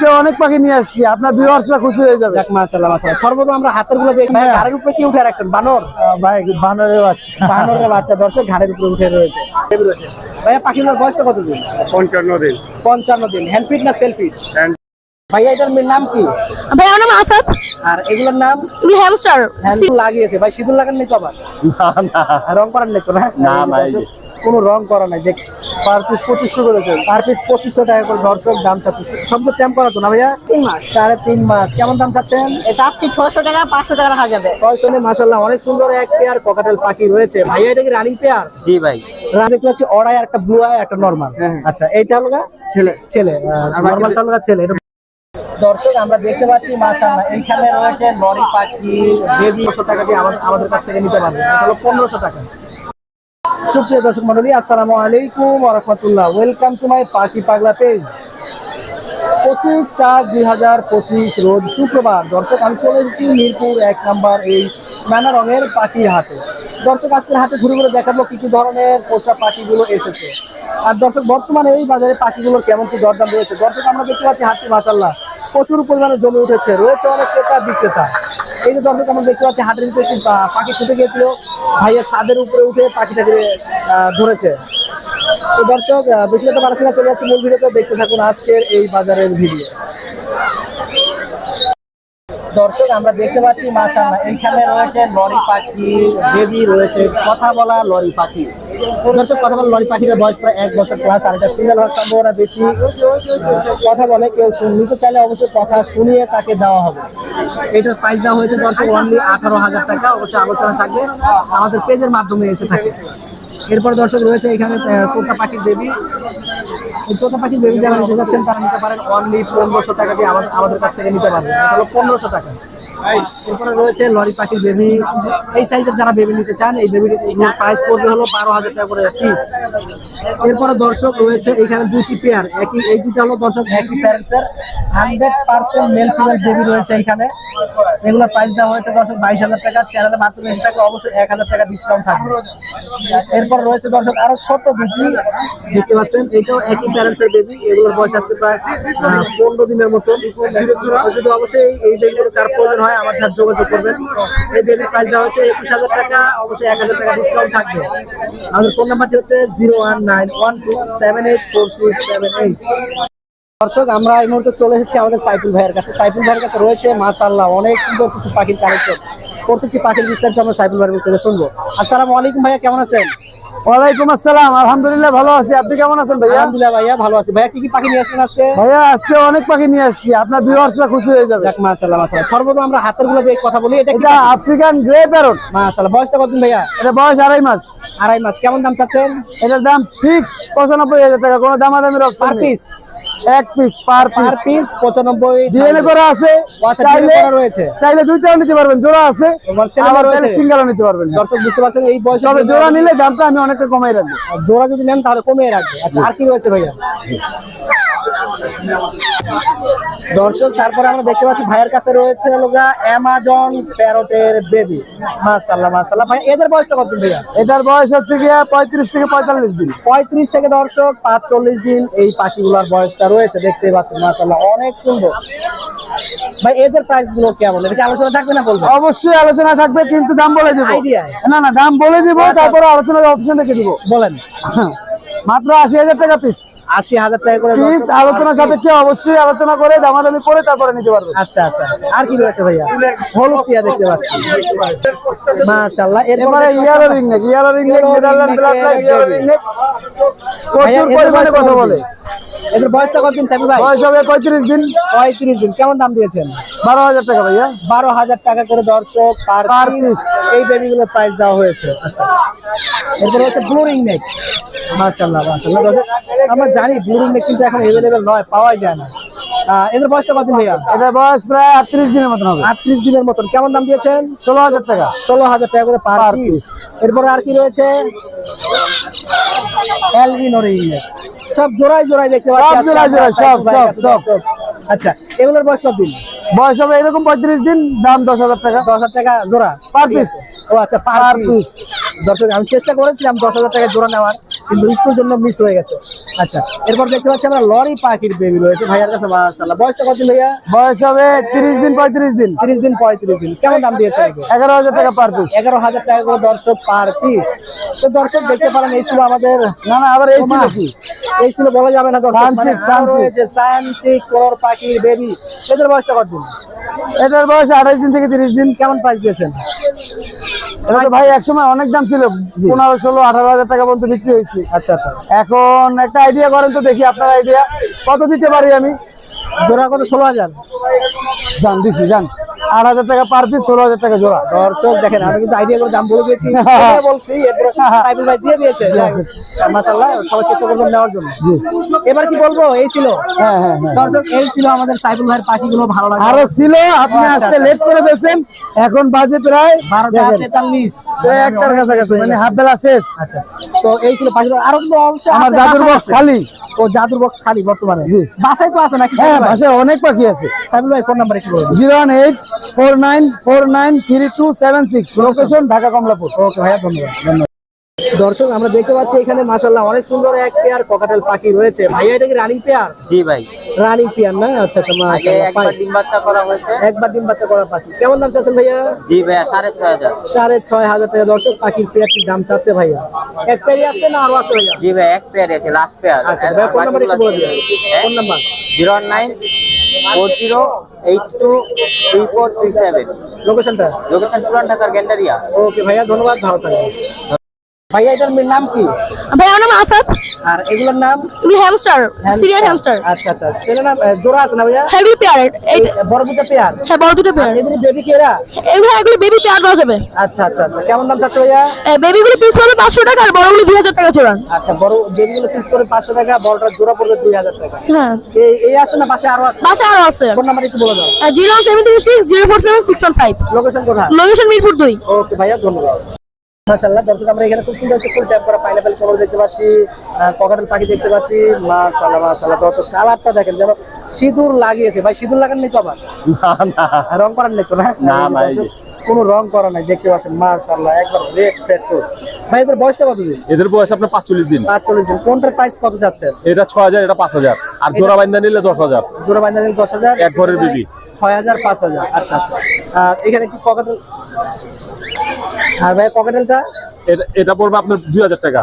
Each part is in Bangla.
আজকে অনেক পাখি নিয়ে আসছি। আপনার ভিউয়ার্সরা খুশি হয়ে যাবে। মাশাআল্লাহ মাশাআল্লাহ। সর্বপ্রথম আমরা হাতেরগুলো দেখি। ভাই হ্যাঁ। ঘাড়ের উপরে কি উঠে রাখছেন? বানর? ভাই বানরের বাচ্চা। বানরের বাচ্চা দর্শক ঘাড়ের উপরে উঠে রয়েছে। ভাইয়া পাখিগুলোর বয়সটা কত দিন পঞ্চান্ন দিন। পঞ্চান্ন দিন। হ্যান্ড ফিট না সেলফি ভাইয়া এটার নাম কি? ভাই আমার নাম আসাদ। আর এগুলোর নাম? হ্যামস্টার হ্যান্ড লাগিয়েছে। ভাই সিঁদুর লাগান নেই তো আবার? না না। রং করার নেই তো না? না, ভাই। কোনো রং করা নাই দেখ। পার পিস পঁচিশশো করেছে পার পিস পঁচিশশো টাকা করে দর্শক দাম চাচ্ছে। সব তো ট্যাম্প করাছো না ভাইয়া? তিন মাস। সাড়ে তিন মাস। কেমন দাম চাচ্ছেন? এটা আপনি ছয়শো টাকা পাঁচশো টাকা রাখা যাবে। ছয়শনে মাসাল্লাহ অনেক সুন্দর এক পেয়ার ককাটেল পাখি রয়েছে। ভাইয়া এটা কি রানিং পেয়ার জি ভাই। রান দেখতে পাচ্ছি অড়াই একটা ব্লু আই একটা নর্মাল আচ্ছা এইটা হলো ছেলে। ছেলে নর্মালটা হলো ছেলে এটা দর্শক আমরা দেখতে পাচ্ছি মাশাআল্লাহ এইখানে রয়েছে লরি পাখি বেবি। টাকা দিয়ে আমার- আমাদের কাছ থেকে নিতে পারবেন এটা হলো পনেরোশো টাকা। সুপ্রিয় দর্শক মন্ডলী আসসালামু আলাইকুম রহমতুল্লাহ। ওয়েলকাম টু মাই পাখি পাগলা পেজ পঁচিশ চার দুই হাজার পঁচিশ রোজ শুক্রবার। দর্শক, আমি চলে এসেছি মিরপুর এক নাম্বার এই নানা রঙের পাখির হাটে। দর্শক, আজকের হাটে ঘুরে ঘুরে দেখাবো কি কি ধরনের পোষা পাখিগুলো এসেছে। আর দর্শক, বর্তমানে এই বাজারে পাখিগুলোর কেমন কি দরদাম রয়েছে? দর্শক, আমরা দেখতে পাচ্ছি হাটটি মাসাল্লাহ প্রচুর পরিমাণে জমে উঠেছে, রয়েছে অনেক ক্রেতা, বিক্রেতা। এই যে দর্শক, আমরা দেখতে পাচ্ছি, হাটের ভিতরে পাখি ছুটে গিয়েছিল। ভাইয়ের ছাদের উপরে উঠে পাখিটাকে ধরেছে। তো দর্শক বেশি কথা পারছি না, চলে যাচ্ছে মূল ভিডিওতে। দেখতে থাকুন আজকের এই বাজারের ভিডিও। দর্শক, আমরা দেখতে পাচ্ছি, মাশাআল্লাহ এইখানে রয়েছে লরি পাখি বেবি রয়েছে, কথা বলা লরি পাখি। কথা লরি বয়স প্রায় এক বছর প্লাস আর এটা বেশি। কথা নিতে চাইলে অবশ্যই কথা শুনিয়ে তাকে দেওয়া হবে। দেওয়া হয়েছে আঠারো হাজার টাকা আলোচনা থাকবে। আমাদের পেজের মাধ্যমে এসে থাকে। এরপর দর্শক রয়েছে এখানে তোতা বেবি এই তোতা পাখির বেবি যারা নিতে যাচ্ছেন, তারা নিতে পারেন অনলি পনেরোশো টাকা দিয়ে আমাদের কাছ থেকে নিতে পারবেন। পনেরোশো টাকা। এরপরে রয়েছে লরি পাখির বেবি। এই সাইজের যারা বেবি নিতে চান, এই বেবির প্রাইস পড়বে হলো বারো হাজার টাকা করে পিস এরপরে দর্শক রয়েছে এখানে দুটি পেয়ার একই, এই দুটা হলো দর্শক একই প্যারেন্টসের hundred percent male female baby রয়েছে এখানে। এগুলোর প্রাইস দেওয়া হয়েছে দর্শক বাইশ হাজার টাকা। চ্যানেলে মাত্র বেশি টাকা অবশ্যই এক হাজার টাকা ডিসকাউন্ট থাকবে। এরপর রয়েছে দর্শক আরও ছোট দুটি দেখতে পাচ্ছেন, এটাও একই প্যারেন্টসের বেবি এগুলোর বয়স আজকে প্রায় পনেরো দিনের মতো অবশ্যই এই বেবিগুলো কার প্রয়োজন হয় আমার সাথে যোগাযোগ করবেন। এই বেবির প্রাইসটা হচ্ছে একুশ হাজার টাকা, অবশ্যই এক হাজার টাকা ডিসকাউন্ট থাকবে। আমাদের ফোন নাম্বারটি হচ্ছে zero one nine one two seven eight four seven eight. দর্শক, আমরা এই মুহূর্তে চলে এসেছি আমাদের সাইফুল ভাইয়ের কাছে। সাইফুল ভাইয়ের কাছে রয়েছে, মাশাআল্লাহ, অনেক সুন্দর কিছু পাখির কালেকশন প্রত্যেকটি পাখির বিস্তারিত আমরা সাইফুল ভাইয়ের থেকে শুনব। আসসালামু আলাইকুম ভাইয়া কেমন আছেন? ওয়ালাইকুম আসসালাম আলহামদুলিল্লাহ ভালো আছি। আপনি কেমন আছেন ভাইয়া? আলহামদুলিল্লাহ ভাইয়া ভালো আছি। ভাইয়া কি কি পাখি নিয়ে আসলেন আজকে? ভাইয়া আজকে অনেক পাখি নিয়ে আসছি। আপনার ভিউয়ার্সরা খুশি হয়ে যাবে। মাশাআল্লাহ মাশাআল্লাহ। সর্বপ্রথম আমরা হাতেরগুলো দিয়ে কথা বলি। এটা এটা আফ্রিকান গ্রে প্যারট। মাশাআল্লাহ বয়সটা কতদিন ভাইয়া? এটা বয়স আড়াই মাস। আড়াই মাস। কেমন দাম চাচ্ছেন? এটার দাম ফিক্স পঁচানব্বই হাজার টাকা কোনো দামাদামির অপশন পিস এক piece per per piece piece পঁচানব্বই ডিএনএ করা আছে চাইলে রয়েছে। চাইলে দুইটাও নিতে পারবেন জোড়া আছে আবার। চাইলে সিঙ্গেলও নিতে পারবেন। দর্শক বুঝতে পারছেন এই বয়সে তবে জোড়া নিলে দামটা আমি অনেকটা কমিয়ে রাখব। জোড়া যদি নেন তাহলে কমিয়ে রাখবে। আচ্ছা আর কি রয়েছে ভাইয়া? দর্শক তারপরে আমরা দেখতে পাচ্ছি ভাইয়ের কাছে রয়েছে লোকা অ্যামাজন প্যারটের বেবি মাশাআল্লাহ মাশাআল্লাহ। ভাই এদের বয়সটা কত ভাইয়া? এটার বয়স হচ্ছে গিয়া পঁয়ত্রিশ থেকে পঁয়তাল্লিশ দিন। পঁয়ত্রিশ থেকে দর্শক পাঁচ চল্লিশ দিন এই পাখিগুলোর বয়সটা রয়েছে দেখতেই পাচ্ছেন মাশাআল্লাহ। অনেক সুন্দর। ভাই এদের প্রাইসগুলো কেমন? এটা আলোচনা থাকবে না বলব? অবশ্যই আলোচনা থাকবে কিন্তু দাম বলে দিব? না না দাম বলে দিব তারপরে আলোচনার অপশন রেখে দিব। বলেন। মাত্র আশি হাজার টাকা পিস আশি হাজার টাকা করে পিস আলোচনা সাপেক্ষে অবশ্যই আলোচনা করে দামাদামি করে তারপরে নিতে পারবে। আচ্ছা আচ্ছা আচ্ছা। আর কি রয়েছে ভাইয়া? হলুদ টিয়া দেখতে পাচ্ছি। মাশাআল্লাহ এরপরে yellow ring neck yellow ring neck Yellow Netherland ring black light yellow ring neck ভাইয়া, প্রচুর পরিমাণে কথা বলে। এদের বয়সটা কতদিন থাকবে ভাই? বয়স হবে পঁয়ত্রিশ দিন। পঁয়ত্রিশ দিন। কেমন দাম দিয়েছেন? বারো হাজার টাকা ভাইয়া। বারো হাজার টাকা করে দর্শক পার এই বেবিগুলোর প্রাইস দেওয়া হয়েছে। আচ্ছা এরপরে হচ্ছে ব্লু রিং নেক মাশাআল্লাহ দর্শক আমরা জানি ব্লু কিন্তু এখন অ্যাভেলেবেল নয় পাওয়া যায় না। এদের বয়সটা ভাইয়া? এটার বয়স প্রায় আটত্রিশ দিনের মতন হবে। আটত্রিশ দিনের মতন। কেমন দাম দিয়েছেন? ষোলো হাজার টাকা। ষোলো হাজার টাকা করে পার পিস এরপরে আর কি রয়েছে? সব জোড়ায় জোড়ায় দেখতে পাচ্ছি জোড়ায় জোড়ায়, সব, আচ্ছা এগুলোর বয়স কত দিন? বয়স হবে এরকম পঁয়ত্রিশ দিন দাম দশ হাজার টাকা। দশ হাজার টাকা জোড়া। পার পিস ও আচ্ছা পার পিস দর্শক আমি চেষ্টা করেছিলাম দশ হাজার টাকা জোড়া নেওয়ার কিন্তু একটুর জন্য মিস হয়ে গেছে। আচ্ছা এরপর দেখতে পাচ্ছি আমরা লরি পাখির বেবি রয়েছে। ভাইয়ার কাছে মাশাআল্লাহ। বয়সটা কত ভাইয়া? বয়স হবে তিরিশ দিন পঁয়ত্রিশ দিন। তিরিশ দিন পঁয়ত্রিশ দিন। কেমন দাম দিয়েছে এগারো হাজার টাকা পার পিস এগারো হাজার টাকা করে দর্শক পার পিস তো দর্শক দেখতে পারেন এই ছিল আমাদের না না আবার এই ছিল কি? এই ছিল বলা যাবে না দর্শক মানে পাখির বেবি এদের বয়সটা কত দিন? এটার বয়স আঠাইশ দিন থেকে তিরিশ দিন। কেমন প্রাইস দিয়েছেন? এটা ভাই একসময় অনেক দাম ছিল। পনেরো ষোলো আঠারো হাজার টাকা পর্যন্ত বিক্রি হয়েছে। আচ্ছা আচ্ছা। এখন একটা আইডিয়া করেন তো দেখি আপনার আইডিয়া কত দিতে পারি আমি? জোড়া কত? ষোলো হাজার। জান দিছি জান। আট হাজার টাকা পার পিস ষোলো হাজার টাকা জোড়া। দর্শক দেখেন আমি কিন্তু আইডিয়া করে দাম বলে দিয়েছি। বলছি এরপর সাইবুল ভাই দিয়ে দিয়েছে। মাশাআল্লাহ সবাই চেষ্টা করবেন নেওয়ার জন্য। এবার কি বলব এই ছিল। হ্যাঁ হ্যাঁ হ্যাঁ। দর্শক এই ছিল আমাদের সাইবুল ভাইয়ের পাখিগুলো ভালো লাগে আরও ছিল আপনি আচ্ছা, আসতে আচ্ছা। লেট করে ফেলছেন এখন বাজে প্রায় বারোটা তেতাল্লিশ। একটার কাছাকাছি মানে হাফ বেলা শেষ। আচ্ছা। তো এই ছিল পাখিগুলো। আরও কিন্তু অবশ্যই আমার জাদুর বক্স খালি। ও জাদুর বক্স খালি বর্তমানে। বাসায় তো আছে নাকি হ্যাঁ বাসায় অনেক পাখি আছে। সাইবুল ভাই ফোন নাম্বার একটু বলুন। Zero one eight four nine four nine three two seven six. Location Dhaka Kamalapur. Okay ভাইয়া ধন্যবাদ ধন্যবাদ। দর্শক আমরা দেখতে পাচ্ছি এখানে মাশাল্লাহ অনেক সুন্দর এক পেয়ার ককাটেল পাখি রয়েছে। ভাইয়া এটা কি রানিং পেয়ার? জি ভাই। রানিং পেয়ার না? আচ্ছা আচ্ছা আগে মাশাল্লাহ একবার ডিম বাচ্চা করা হয়েছে। একবার ডিম বাচ্চা করা পাখি। কেমন দাম চাচ্ছেন ভাইয়া? জি ভাইয়া সাড়ে ছয় হাজার। সাড়ে ছয় হাজার টাকা। দর্শক পাখির পেয়ারটির দাম চাচ্ছে ভাইয়া। এক পেয়ারই আছে না আরও আছে ভাইয়া? জি ভাই এক পেয়ার আছে লাস্ট পেয়ার। আচ্ছা ভাইয়া ফোন নাম্বার একটু বলে দিন phone number zero nine four zero eight two three four three seven. লোকেশনটা লোকেশন পুরান ঢাকার গ্যান্ডারিয়া। ওকে ভাইয়া ধন্যবাদ ভালো থাকবেন। ভাইয়া এটার নাম কি? ভাই আমার নাম আসাদ। আর এগুলোর নাম? এগুলি হ্যামস্টার সিরিয়াল হ্যামস্টার আচ্ছা আচ্ছা। নাম জোড়া আছে না ভাইয়া? হ্যাঁ এগুলি পেয়ার এই এই বড় দুটো পেয়ার হ্যাঁ বড় দুটো পেয়ার এদের বেবি কে এরা? এগুলো এগুলি বেবি পেয়ার দেওয়া যাবে। আচ্ছা আচ্ছা আচ্ছা। কেমন দাম চাচ্ছ ভাইয়া? বেবিগুলি পিস হবে পাঁচশো টাকা আর বড়গুলি দুই হাজার টাকা চড়ান আচ্ছা বড় বেবিগুলো পিস করে পাঁচশো টাকা বড়টা জোড়া পড়বে দুই হাজার টাকা। হ্যাঁ। এই এই আছে না পাশে আরও আছে? বাসা আরও আছে। ফোন নাম্বার একটু বলে দাও। Zero seven three six zero four seven six one five. Location কোথায়? লোকেশন মিরপুর দুই। ওকে ভাইয়া ধন্যবাদ। মাশাআল্লাহ দর্শক আমরা এখানে খুব সুন্দর ফুল ট্যাপ করা পাইনাপেল কলর দেখতে পাচ্ছি ককাটেল পাখি দেখতে পাচ্ছি মাশাআল্লাহ মাশাআল্লাহ। দর্শক কালারটা দেখেন যেন সিঁদুর লাগিয়েছে। ভাই সিঁদুর লাগান নেই তো আবার? রং করার নেই তো না? ভাই। কোনো রং করা নাই দেখতে পাচ্ছেন মাশাআল্লাহ একবার রেড তো। ভাই এদের বয়সটা কত দিন? এদের বয়স আপনার পাঁচচল্লিশ দিন। পাঁচচল্লিশ দিন। কোনটার প্রাইস কত যাচ্ছে? এটা ছয় হাজার এটা পাঁচ হাজার। আর জোড়া বাইন্দা নিলে দশ হাজার। জোড়া বান্ধা নিলে দশ হাজার। এক ঘরের বিবি। ছয় হাজার পাঁচ হাজার। আচ্ছা আচ্ছা। আর এখানে কি ককাটেল আর ভাই ককাটেলটা এটা- এটা পড়বে আপনার দুই হাজার টাকা।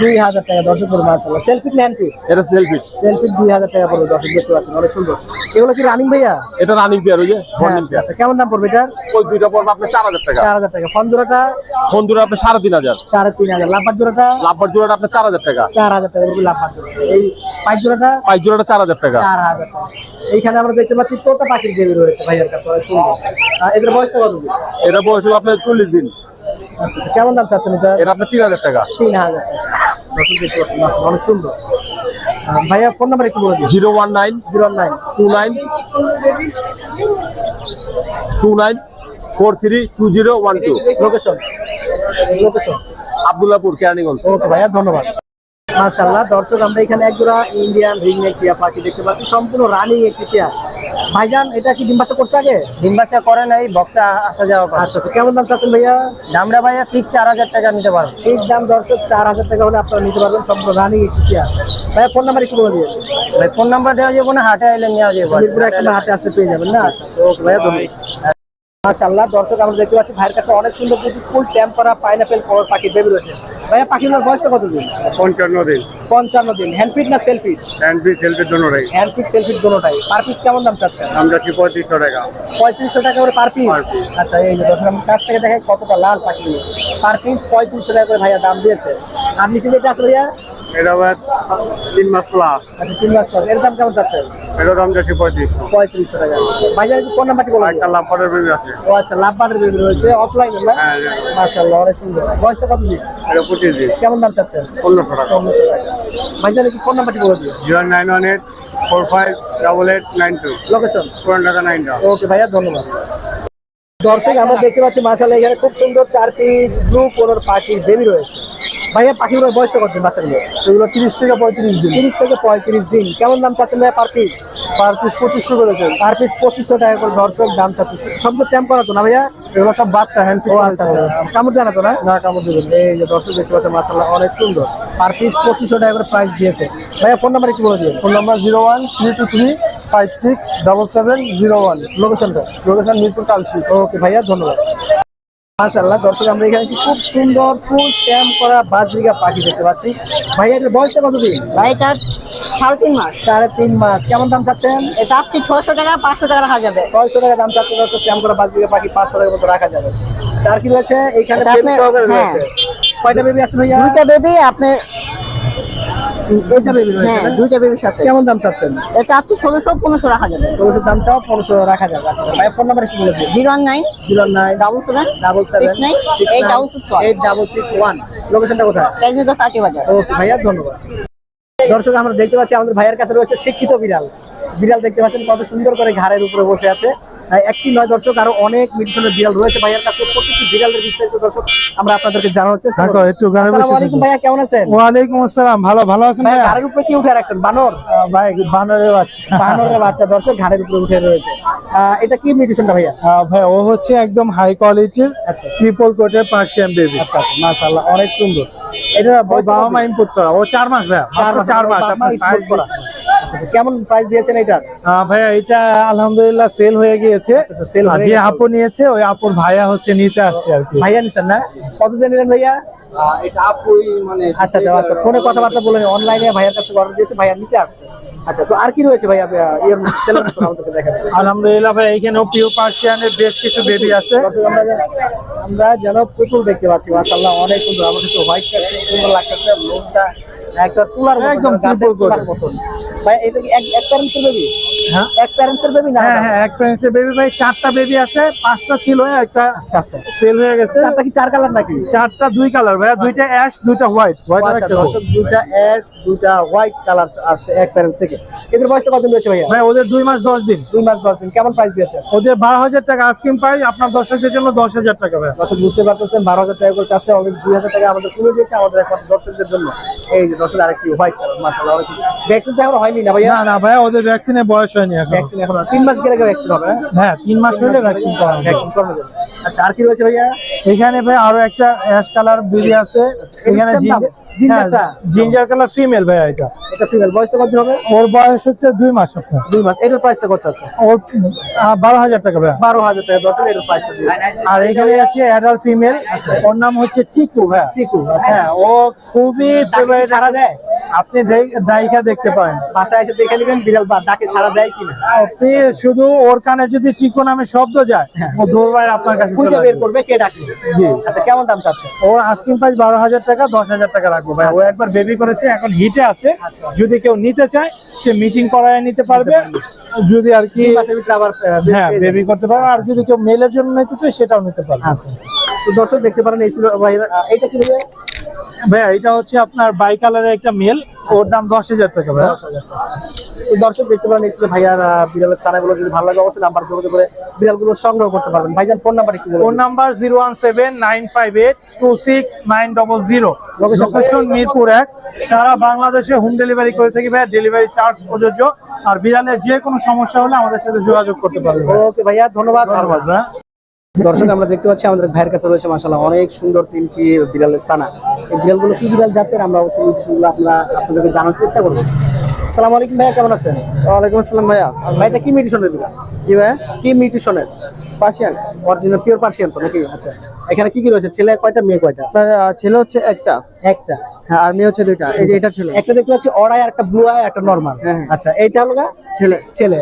দুই হাজার টাকা দর্শক করে মার্শাল্লাহ সেলফি হ্যান্ড ফিট এটা সেলফি সেলফি দুই হাজার টাকা পড়বে দর্শক দেখতে পাচ্ছেন অনেক সুন্দর। এগুলো কি রানিং ভাইয়া? এটা রানিং পেয়ার ওই যে হ্যাঁ আচ্ছা আচ্ছা কেমন দাম পড়বে এটার? ওই দুইটা পড়বে আপনার চার হাজার টাকা। চার হাজার টাকা। ফোন জোড়াটা? ফোন আপনার সাড়ে তিন হাজার। সাড়ে তিন হাজার। লাভবার জোড়াটা? লাভবার জোড়াটা আপনার চার হাজার টাকা। চার হাজার টাকা পড়বে লাভবার জোড়া। এই পাঁচ জোড়াটা? পাইক জোড়াটা চার হাজার টাকা। চার হাজার টাকা। এইখানে আমরা দেখতে পাচ্ছি তোতা পাখির দেবী রয়েছে ভাইয়ার কাছে এদের বয়সটা কত এটা বয়স হলো আপনার চল্লিশ দিন। কেমন দাম চাচ্ছেন এটা? এটা আপনার তিন হাজার টাকা। তিন হাজার। টাকা অনেক সুন্দর। ভাইয়া ফোন নাম্বার একটু বলে দিন। Zero one nine zero nine. Two nine two nine four three two zero one two. Location location Abdullahpur Keraniganj. Okay ভাইয়া ধন্যবাদ। মাশাআল্লাহ দর্শক আমরা এখানে একজোড়া ইন্ডিয়ান রিং নেক টিয়া পাখি দেখতে পাচ্ছি। সম্পূর্ণ রানিং একটি টিয়া। ভাইজান এটা কি ডিম বাচ্চা করছে আগে? ডিম বাচ্চা করে নাই বক্সে আসা যাওয়া করে। আচ্ছা আচ্ছা কেমন দাম চাচ্ছেন ভাইয়া? দামটা ভাইয়া ফিক্স চার হাজার টাকা নিতে পারবেন। ফিক্স দাম দর্শক চার হাজার টাকা হলে আপনারা নিতে পারবেন সব রানিং টিয়া ভাইয়া ফোন নাম্বার একটু বলে দিয়ে ভাই ফোন নাম্বার দেওয়া যাবে না হাটে আইলে নেওয়া যাবে। পুরো একটা হাটে আসতে পেয়ে যাবেন না? আচ্ছা ওকে ভাইয়া ধন্যবাদ। মাশাআল্লাহ দর্শক আমরা দেখতে পাচ্ছি ভাইয়ের কাছে অনেক সুন্দর ফুল ট্যাম্প করা পাইনাপেল কলার পাখি বেবি রয়েছে। ভাইয়া পাখিগুলোর বয়সটা কত দিন? পঞ্চান্ন দিন। পঞ্চান্ন দিন। হ্যান্ডফিট না সেলফি হ্যান্ড পিস সেলফির জন্য রাই হ্যান্ডফিট সেলফিট দুটোটাই পার পিস কেমন দাম চাচ্ছেন? দাম যাচ্ছি পঁয়ত্রিশশো টাকা। পঁয়ত্রিশশো টাকা করে পার পিস আচ্ছা এই যে দর্শক আমার কাছ থেকে দেখে কতটা লাল পাখি। পার পিস পঁয়ত্রিশশো টাকা করে ভাইয়া দাম দিয়েছে। আর নিচে যেটা আছে ভাইয়া? এটা তিন মাস প্লাস আচ্ছা তিন লাখ এর দাম কেমন চাচ্ছে এটা দাম যাচ্ছি পঁয়ত্রিশশো। পঁয়ত্রিশশো টাকা। ভাইয়া ফোন নাম্বারটি বলো? একটা লাম্পারের বেবি আছে। ও আচ্ছা লাভ বেবি রয়েছে। অফলাইন না হ্যাঁ মাশাআল্লাহ অনেক সুন্দর। বয়সটা কত দিন? এটা পঁচিশ দিন। কেমন দাম চাচ্ছেন পনেরোশো টাকা। পনেরোশো টাকা। ভাইজান কি ফোন নাম্বারটি বলে zero nine one eight four five double eight nine two. Location Puran Dhaka নাইনটা ওকে ভাইয়া ধন্যবাদ। দর্শক আমরা দেখতে পাচ্ছি মাশাআল্লাহ এখানে খুব সুন্দর চার পিস ব্লু কোলোর পাখির বেবি রয়েছে। ভাইয়া পাখিগুলোর বয়সটা কত দিন বাচ্চাগুলো এগুলো তিরিশ থেকে পঁয়ত্রিশ দিন। তিরিশ থেকে পঁয়ত্রিশ দিন। কেমন দাম চাচ্ছেন ভাইয়া পার পিস পার পিস পঁচিশশো করেছেন পার পিস পঁচিশশো টাকা করে দর্শক দাম চাচ্ছে। সব তো ট্যাম্প করা না ভাইয়া? এগুলো সব বাচ্চা হ্যান্ড ও আচ্ছা আচ্ছা। কামড় দেয় না তো না? না কামড় দেবেন এই যে দর্শক দেখতে পাচ্ছেন মাসাল্লাহ অনেক সুন্দর। পার পিস পঁচিশশো টাকা করে প্রাইস দিয়েছে। ভাইয়া ফোন নাম্বার একটু বলে দিন phone number zero one three two three five six double seven zero one লোকেশনটা লোকেশন মিরপুর কালশি। ওকে ভাইয়া ধন্যবাদ। মাশাআল্লাহ দর্শক আমরা এখানে খুব সুন্দর ফুল ট্যাম করা বাজরিকা পাখি দেখতে পাচ্ছি। ভাই এটার বয়সটা কতদিন? ভাইটা সাড়ে তিন মাস। সাড়ে তিন মাস। কেমন দাম চাচ্ছেন? এটা আপনি ছয়শো টাকা পাঁচশো টাকা রাখা যাবে। ছয়শো টাকা দাম চাচ্ছে দর্শক ট্যাম করা বাজরিকা পাখি পাঁচশো টাকার মতো রাখা যাবে। চার কি রয়েছে? এইখানে হ্যাঁ। কয়টা বেবি আছে ভাইয়া? দুইটা বেবি আপনি বেবি হ্যাঁ দুইটা বেবির সাথে। কেমন দাম চাচ্ছেন? এটা আপনি ষোলোশো পনেরোশো রাখা যাবে। ষোলোশো দাম চাও পনেরোশো রাখা যাবে। আচ্ছা ফোন নাম্বার কি বলে zero nine zero nine double seven seven eight double six one লোকেশনটা কোথায়? বাজার ওকে ভাইয়া ধন্যবাদ। দর্শক আমরা দেখতে পাচ্ছি আমাদের ভাইয়ের কাছে রয়েছে শিক্ষিত বিড়াল। বিড়াল দেখতে পাচ্ছেন কত সুন্দর করে ঘাড়ের উপরে বসে আছে। একটি নয় দর্শক আরও অনেক মিউটিশনের বিড়াল রয়েছে। ভাইয়ের কাছে প্রত্যেকটি বিড়ালের বিস্তারিত দর্শক আমরা আপনাদেরকে জানানোর চেষ্টা করব। একটু আসসালামু আলাইকুম ভাইয়া কেমন আছেন? ওয়ালাইকুম আসসালাম ভালো ভালো আছেন ভাইয়া ঘাড়ের উপরে কি উঠে রাখছেন? বানর? ভাই বানরের বাচ্চা। বানরের বাচ্চা দর্শক ঘাড়ের উপরে উঠে রয়েছে। এটা কি মিউটিশনটা ভাইয়া? ভাই ও হচ্ছে একদম হাই কোয়ালিটির আচ্ছা। ট্রিপল কোটের পার্সিয়ান বেবি আচ্ছা আচ্ছা মাশাআল্লাহ অনেক সুন্দর। এটা বাবা মা ইম্পোর্ট করা। ও চার মাস ভাইয়া চার মাস আপনার size করা। আচ্ছা আচ্ছা কেমন প্রাইস দিয়েছেন এটার আহ, ভাইয়া এটা আলহামদুলিল্লাহ সেল হয়ে গিয়েছে। আচ্ছা, যে আপু নিয়েছে ওই আপুর ভাইয়া হচ্ছে নিতে আসছে আর কি। ভাইয়া নিছেন না? কতদিন নিলেন ভাইয়া? এটা আপুই মানে আচ্ছা আচ্ছা আচ্ছা ফোনে কথাবার্তা বলে অনলাইনে ভাইয়ার কাছে অর্ডার দিয়েছে ভাইয়া নিতে আসছে। আচ্ছা তো আর কি রয়েছে ভাইয়া ইয়ের আমাদেরকে আলহামদুলিল্লাহ ভাই এখানেও পিও পার্সিয়ানের বেশ কিছু বেবি আছে। আমরা যেন পুতুল দেখতে পাচ্ছি মাশাআল্লাহ অনেক সুন্দর। আমার কাছে হোয়াইটটা খুব সুন্দর লাগতেছে লোকটা তুলার একদম মতন। ভাই এটা কি এক এক প্যারেন্টসের বেবি হ্যাঁ। এক প্যারেন্টসের বেবি না হ্যাঁ হ্যাঁ এক বেবি ভাই চারটা বেবি আছে পাঁচটা ছিল একটা আচ্ছা আচ্ছা। সেল হয়ে গেছে। চারটা কি চার কালার নাকি? চারটা দুই কালার ভাইয়া দুইটা অ্যাশ দুইটা হোয়াইট হোয়াইট আচ্ছা দর্শক দুইটা দুইটা হোয়াইট কালার এক প্যারেন্টস থেকে। এদের কত ভাই ওদের দুই মাস দশ দিন। দুই মাস দশ দিন। কেমন প্রাইস দিয়েছে? ওদের বারো হাজার টাকা আস্কিম পাই আপনার দর্শকদের জন্য দশ হাজার টাকা ভাই দর্শক বুঝতে পারতেছেন বারো হাজার টাকা করে চাচ্ছে অনেক দুই হাজার টাকা আমাদের তুলে দিয়েছে আমাদের এখন দর্শকদের জন্য। এই দর্শক আরেকটি হোয়াইট কালার অনেক ভ্যাকসিন এখন হয়নি না ভাইয়া? না না ভাইয়া ওদের ভ্যাকসিনের বয়স হয়নি এখন। ভ্যাকসিন এখন তিন মাস গেলে ভ্যাকসিন হবে? হ্যাঁ তিন মাস হলে ভ্যাকসিন করা। ভ্যাকসিন করা যাবে আচ্ছা আর কি রয়েছে ভাইয়া? এখানে ভাই আরও একটা অ্যাশ কালার আছে। এখানে দাম? জিঞ্জারটা? জিঞ্জার কালার ফিমেল ভাইয়া এটা। এটা ফিমেল বয়সটা কত হবে? ওর বয়স হচ্ছে দুই মাস দুই মাস এটার প্রাইসটা কত আছে? ওর বারো হাজার টাকা ভাইয়া। বারো হাজার টাকা দর্শক এটার প্রাইসটা আর এখানে আছে অ্যাডাল্ট ফিমেল ওর নাম হচ্ছে চিকু ভাইয়া। চিকু হ্যাঁ ও খুবই ফেভারিট সারা দেয়? আপনি দায়িকা দেখতে পারেন। বাসায় এসে দেখে নেবেন বিড়াল বা ডাকে সারা দেয় কিনা। শুধু ওর কানে যদি চিকু নামে শব্দ যায় ও দৌড়বায় আপনার কাছে খুঁজে বের করবে কে ডাকে জি। আচ্ছা কেমন দাম চাচ্ছে? ওর আস্কিং প্রাইস বারো হাজার টাকা দশ হাজার টাকা রাখব ভাই। ও একবার বেবি করেছে এখন হিটে আছে। যদি কেউ নিতে চায় সে মিটিং করায় নিতে পারবে। যদি আর কি হ্যাঁ বেবি করতে পারবে। আর যদি কেউ মেলের জন্য নিতে চায় সেটাও নিতে পারবে। আচ্ছা আচ্ছা। তো দর্শক দেখতে পারেন এই ছিল ভাইয়ের এটা কি ভাইয়া? এটা হচ্ছে আপনার বাই কালারের একটা মেল ওর দাম দশ হাজার টাকা ভাইয়া। তো দর্শক দেখতে পারেন এই ছিল ভাইয়ার বিড়ালের স্থানগুলো যদি ভালো লাগে অবশ্যই নাম্বার যোগাযোগ করে বিড়ালগুলো সংগ্রহ করতে পারবেন। ভাইজান ফোন নাম্বার একটু phone number zero one seven nine five eight two six nine double zero? Location Mirpur এক। সারা বাংলাদেশে হোম ডেলিভারি করে থাকি ভাইয়া ডেলিভারি চার্জ প্রযোজ্য। আর বিড়ালের যে কোনো সমস্যা হলে আমাদের সাথে যোগাযোগ করতে পারবে ভাইয়া। ওকে ভাইয়া ধন্যবাদ। ধন্যবাদ ভাইয়া। দর্শক আমরা দেখতে পাচ্ছি আমাদের ভাইয়ের কাছে রয়েছে মাসাল্লাহ অনেক সুন্দর তিনটি বিড়ালের সানা। এই বিড়ালগুলো কি বিড়াল জাতের? আমরা অবশ্যই বিষয়গুলো আপনার আপনাদেরকে জানার চেষ্টা করব। আসসালামু আলাইকুম ভাইয়া কেমন আছেন? ওয়ালাইকুম আসসালাম ভাইয়া। ভাই এটা কি মিউটিশনের বিড়াল? জি ভাইয়া? কি মিউটিশনের? পার্সিয়ান। অরিজিনাল পিওর পার্সিয়ান তো নাকি? আচ্ছা। এখানে কি কি রয়েছে? ছেলে কয়টা মেয়ে কয়টা? ছেলে হচ্ছে একটা। একটা। হ্যাঁ আর মেয়ে হচ্ছে দুইটা। এই যে এটা ছেলে। একটা দেখতে পাচ্ছি অড়াই আর একটা ব্লু আই একটা নরমাল হ্যাঁ, হ্যাঁ। আচ্ছা এইটা হলো ছেলে। ছেলে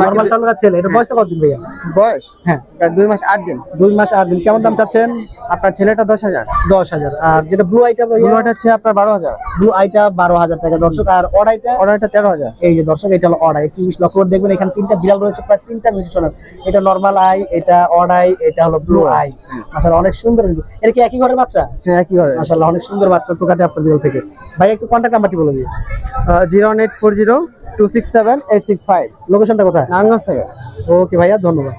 নরমালটা হলো ছেলে। এটা বয়সটা কতদিন ভাইয়া? বয়স? হ্যাঁ। দুই মাস আট দিন। দুই মাস আট দিন। কেমন দাম চাচ্ছেন? আপনার ছেলেটা দশ হাজার। দশ হাজার। আর যেটা ব্লু আইটা বুলোটা হচ্ছে আপনার বারো হাজার। ব্লু আইটা বারো হাজার টাকা। দর্শক আর অড়াইটা অর্ডারটা তেরো হাজার। এই যে দর্শক এটা হলো অড়াই। একটু লক্ষ্য করে দেখবেন এখানে তিনটা বিড়াল রয়েছে প্রায় তিনটা মিউটেশনের। এটা নর্মাল আই এটা অড়াই এটা হলো ব্লু আই মাশাআল্লাহ অনেক সুন্দর। এটা কি একই ঘরের বাচ্চা? হ্যাঁ একই হবে মাশাআল্লাহ অনেক সুন্দর বাচ্চা। কাটে আপনার বিড়াল থেকে। ভাই একটু কন্ট্যাক্ট নাম্বারটি বলে দিই। Zero eight four zero two six seven eight six five. লোকেশনটা কোথায়? নারায়ণগঞ্জ থেকে। ওকে ভাইয়া ধন্যবাদ।